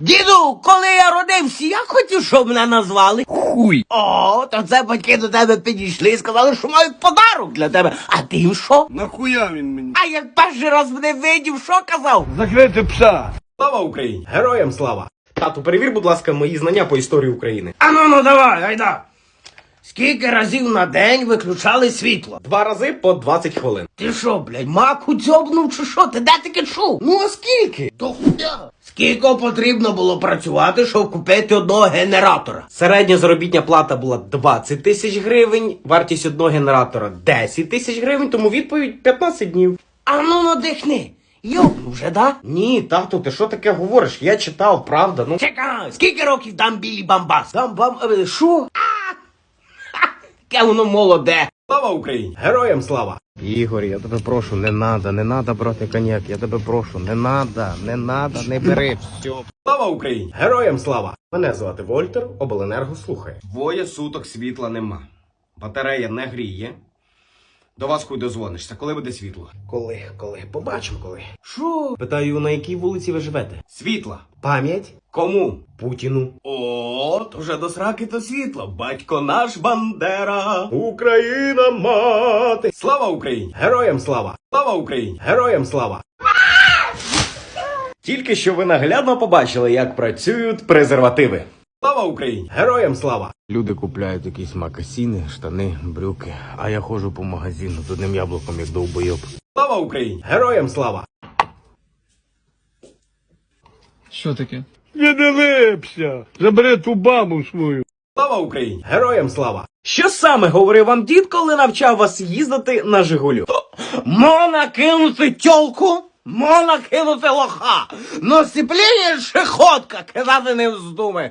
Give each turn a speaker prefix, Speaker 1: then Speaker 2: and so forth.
Speaker 1: Діду, коли я родився, я хотів, щоб мене назвали.
Speaker 2: Хуй.
Speaker 1: О, то це батьки до тебе підійшли і сказали, що мають подарок для тебе. А ти їм що?
Speaker 2: Нахуя він мені?
Speaker 1: А як перший раз мене видів, що казав?
Speaker 2: Закрити пса.
Speaker 3: Слава Україні! Героям слава! Тату, перевір, будь ласка, мої знання по історії України.
Speaker 1: А ну ну давай, гайда. Скільки разів на день виключали світло?
Speaker 3: Два рази по 20 хвилин.
Speaker 1: Ти що, блядь, маку дзьобнув чи що? Ти де таки чув?
Speaker 3: Ну а скільки?
Speaker 1: До хуя. Скільки потрібно було працювати, щоб купити одного генератора?
Speaker 3: Середня заробітня плата була 20 тисяч гривень, вартість одного генератора 10 тисяч гривень, тому відповідь 15 днів.
Speaker 1: А ну надихни. Йобну вже, да?
Speaker 3: Ні, тату, ти що таке говориш? Я читав, правда. Ну
Speaker 1: Чекай, скільки років дам білі бамбас? Дам бам... е, Що? А! Ха! Яке воно молоде.
Speaker 3: Слава Україні! Героям слава!
Speaker 4: Ігор, я тебе прошу, не надо, не надо брати коньяк, я тебе прошу, не надо, не надо, не бери, все.
Speaker 3: Слава Україні! Героям слава! Мене звати Вольтер, обленерго слухає. Двоє суток світла нема. Батарея не гріє. До вас хуй дозвонишся. Коли буде світло? Коли, коли? Побачимо коли.
Speaker 1: Що?
Speaker 3: Питаю, на якій вулиці ви живете? Світла. Пам'ять? Кому? Путіну. О, то вже до сраки то світло. Батько наш Бандера. Україна мати. Слава Україні! Героям слава! Слава Україні! Героям слава! Тільки що ви наглядно побачили, як працюють презервативи. Слава Україні! Героям слава!
Speaker 4: Люди купляють якісь макасіни, штани, брюки, а я ходжу по магазину з одним яблуком, як довбойоб.
Speaker 3: Слава Україні! Героям слава!
Speaker 5: Що таке?
Speaker 2: Не дивився. Забери ту бабу свою.
Speaker 3: Слава Україні! Героям слава! Що саме говорив вам дід, коли навчав вас їздити на Жигулю?
Speaker 1: Можна кинути тьолку, можна кинути лоха. Но сцеплення шиходка кидати не вздумай.